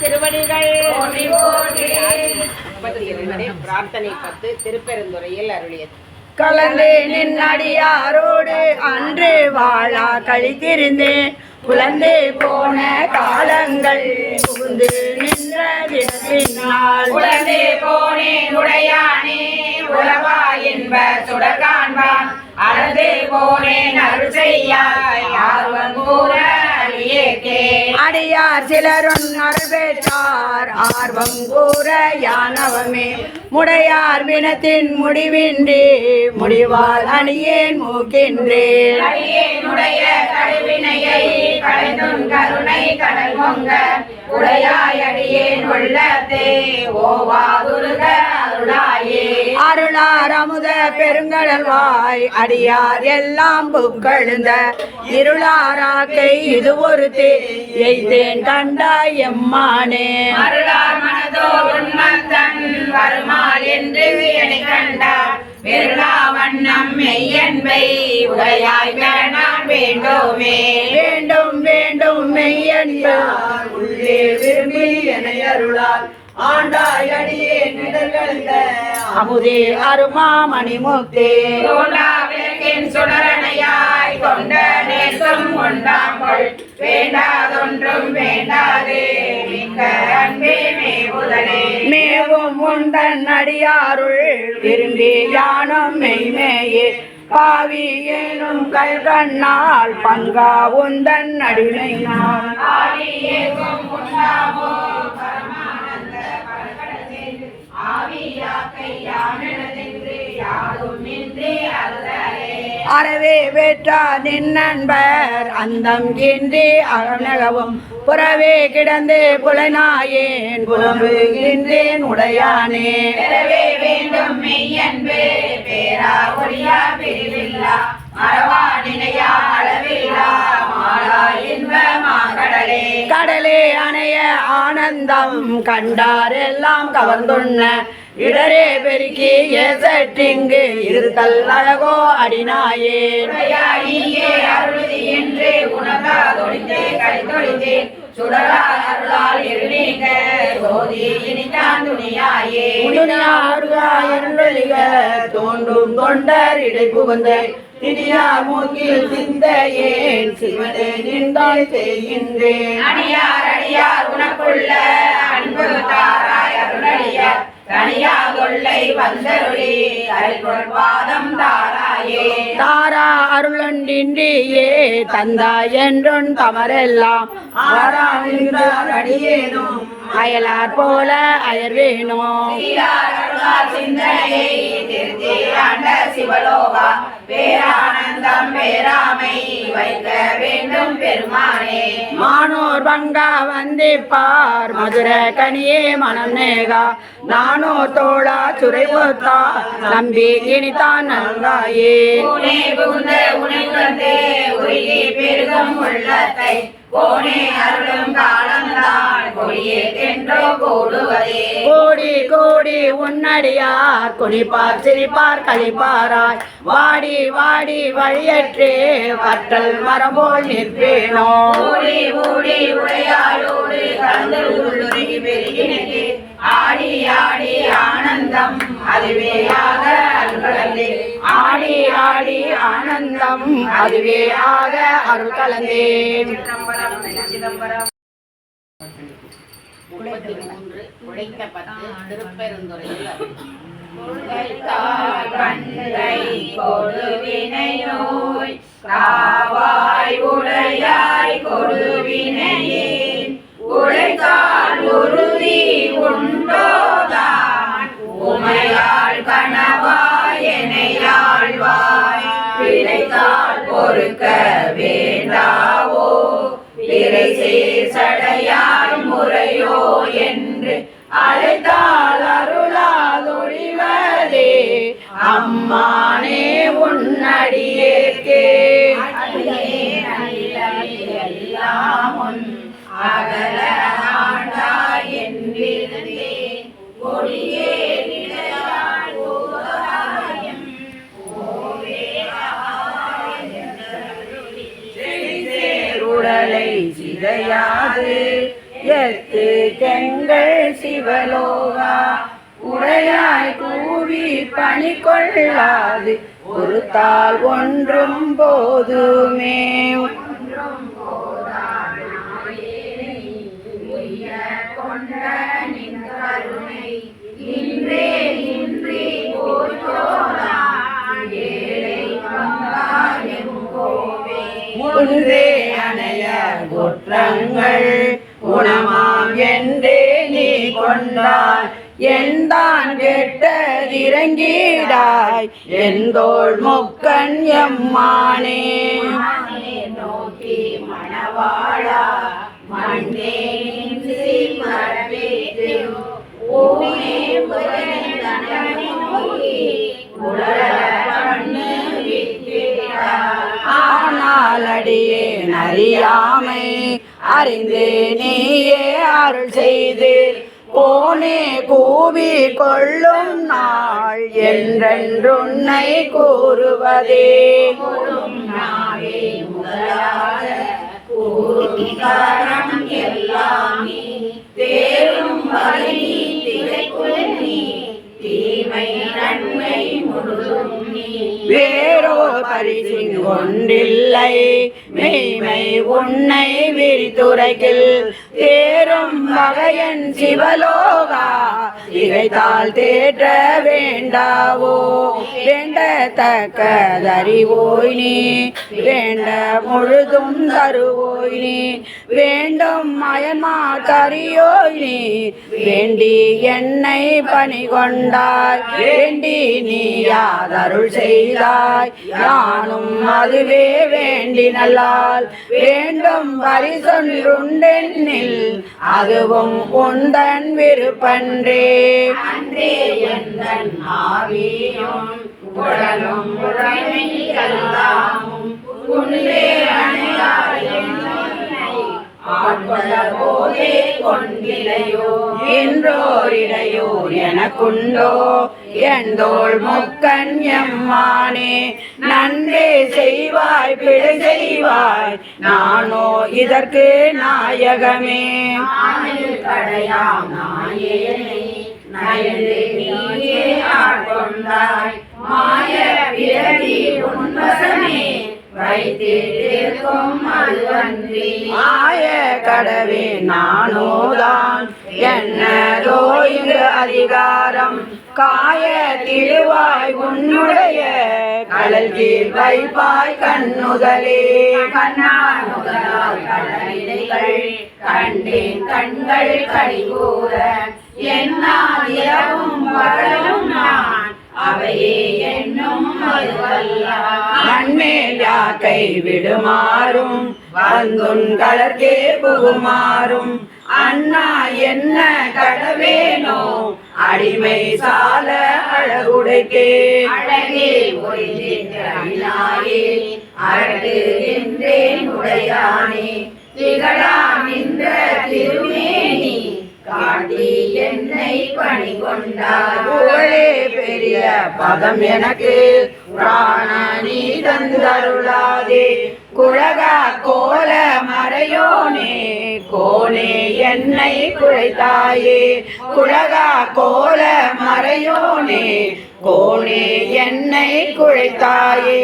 திருவடிகள். பிரார்த்தனை பத்து திருப்பெருந்துறையில் அருளியது. கலந்து நின்னடியாரோடு அன்று வாழா கழித்திருந்தேன். குழந்தை போன காலங்கள் புகுந்து நின்ற பின்னால் உலகே போனேன் உடையானே உலவா என்ப சுடர் காண்பான். அறந்து போனேன் அருள் செய்யாய். ஆர்வம் கூற அடியேற்கே. அடியார் சிலருன் அருள் பெற்றார். ஆர்வம் கூற யானவமே. முடையார் வினத்தின் முடிவின்றி. முடிவால் அணியேன் மூக்கின்றேன் அடியேனுடைய கருவினையை கலைந்தும் கருணை கடல் பொங்க. உடையாய் அடியேன் உள்ளத்தே. ஓவாதுருக அருளாயே. அருளார் அமுத பெருங்கடல் வாய் அடியார் எல்லாம் புக்கழுந்த இருளாராக்கை இது ஒரு தேய்த்தேன் கண்டாய் எம்மானே. அருளார் மனதோ உன்மத்தன் வருமால் என்று என்னை கண்டார். விருளா வண்ணம் மெய்யன்பை உடையாய் நான் வேண்டுமே. வேண்டும் வேண்டும் மெய்யன்பார் உள்ளே விரும்பி என அருளால் ஆண்டாய் அடியே நிடர்களந்த அமுதே அருமாமணி தோண்டா விளக்கின் சுடரணையாய். கொண்ட நேர்த்தும் கொண்டாங்கள் வேண்டாதொன்றும் வேண்டாதே. மிக்க அன்பே மேவுதலே. மேவும் உந்தன் அடியாருள். விரும்பி யானும் மெய்மேயே பாவி ஏனும் கல் கண்ணால். பங்கா உந்தன் அடிமை நான் அறவே பெற்றா நின்னன்பர் அந்தம் கின்றி அருணகவும் புறவே கிடந்து புலனாயேன் புலம்புகின்றேன் உடையானே. பெறவே வேண்டும் மெய்யன்பு பேரா பிரிவில்லா. மறவா நினையா ஆனந்தம் கண்டாரெல்லாம் கவர்ந்துண்ண. இடரே பெருக்கி ஏசற்றிங்கு இருத்தல் அழகோ உடையாடியே அருளுதி என்று உணர்ந்தாதொழிந்தே கழித்தொழிந்தேன் சுடரால் அருளால் இருநீங்க சோதி இனித்தான் துணியாயே. உடுனாருகாயருளிக தோன்றும் தொண்டர் இடை புகுந்த. தினியா மூக்கில் சிந்த ஏன் சிவனே நின்றாய் செய்கின்றேன் அடியார் உனக்குள்ள அன்பு தாராய் அருளடியார் தனியா தொல்லை வந்தருளி பாதம் தாராயே. தாரா அருளண்டின்றியே தந்தா என்றுன் தமரெல்லாம் அடியேனும். அயலார் போல சீரார் அருளால் சிந்தனையை திருத்தி ஆண்ட சிவலோகா பேரானந்தம் பேராமை வைக்க வேண்டும் பெருமானே. மானோர் பங்கா வந்திப்பார் மதுர கனியே மனம் நேகா. நானோர் தோழா சுரை போத்தா நம்பி இனிதான் நன்றாயே உனே புகுந்த உனை உணர்ந்தே உருகி பெருகும் உள்ளத்தை போனே அருளும் காலம்தான். கொடியே தென்றோ கூடுவதே. கோடி கோடி உன்னடியார். குனிப்பார் சிரிப்பார் கழிப்பாராய். வாடி வாடி வழியற்றே. வற்றல் மரபோல் நிற்பேனோ? ஊடி ஊடி உடையாளோடு கலந்து உள்ளுருகி பெருகினே ஆடி ஆடி ஆனந்தம் அதுவேயாக அருள்களே ஆடி ஆடி ஆனந்தம் அதுவே ஆக அருள் கலந்தேன். உழைத்த பத்து திருப்பெருந்துறையில் கொடுவினை நோய் காவாய் உடையாய் கொடுவினையே உழைத்தால் உறுதி உண்டோ? வேண்டாவோ பிறை சடையாய் முறையோ என்று அழைத்தால் அருளால் அம்மானே உன்னடியேற்கே எல்லாம் உன் அகல ஆண்டாய் என்றிருந்தேன் கொடியே சிதையாது எத்து தெங்கள் சிவலோகா. உடையாய் கூவி பணி கொள்ளாது ஒரு தாள் ஒன்றும் போதுமே. முழுதே குற்றங்கள் குணமாம் என்றே நீ கொண்டாய். எந்தான் கெட்டதிறங்கிடாய். எந்தோள் முக்கன் எம்மானே. நோக்கி மணவாழா மண்ணே ஆனால் அறியாமை அறிந்து நீயே அருள் செய்து போனே கூவி கொள்ளும் நாள் என்றென்றுன்னை கூறுவதே. கூறும் முதலாக கூறும் பரிசின் கொண்டில்லை மெய்மை உன்னை விரித்துரைக்கில் தேரும் வகையன் சிவலோகா. இகைத்தால் தேற்ற வேண்டாவோ? வேண்டத்தக்கதறிவோய் நீ. வேண்ட முழுதும் தருவோய் நீ. வேண்டும் மயன்மார் கரியோய் நீ. வேண்டி என்னை பணி கொண்டாய் வேண்டி நீ யாதருள் செய்தாய். தானும் அதுவே வேண்டி நல்லால் வேண்டும் பரிசொன்றுண்டென்னில் அதுவும் உந்தன் விருப்பன்றே. அன்றே எந்தன் ஆவியும் உடலும் உடமை எல்லாமும் உள்ளே அணையாய் ஆட்கொண்ட போதே கொண்டிலையோ? என்றோரிடையோர் எனக்குண்டோ? எந்தோள் முக்கன் எம்மானே? நன்றே செய்வாய் பிழை செய்வாய். நானோ இதற்கு நாயகமே. கடையாம் நாயேனை. நயந்து நீயே ஆட்கொண்டாய். மாய பிறவி உன்வசமே வைத்திருக்கும் அதுவன்றி ஆய கடவே நானோதான். என்னதோ இங்கு அதிகாரம். காய திருவாய் உன்னுடைய கடல் கீழ் வைப்பாய் கண்ணுதலே. கடலிடைகள் கண்டேன் கண்கள் கடிகூற என்னால் இரவும் பகலும் நான் அவையே என்னும் மண்மேல் யாக்கை விடுமாறும் வந்துன் கலர்கே புகுமாறும். அண்ணா என்ன கடவேனோ அடிமை சால அழகுடைக்கே அழகே அரட்டுகின்றேன் உடையானே. திகழா நின்ற திருமேனி காட்டி என்னை பணி கொண்டார் புகழே பெரிய பதம் எனக்கு பிராண நீ தந்தருளாதே குழகா கோல மறையோனே கோனே என்னை குழைத்தாயே குழகா கோல மறையோனே கோனே என்னை குழைத்தாயே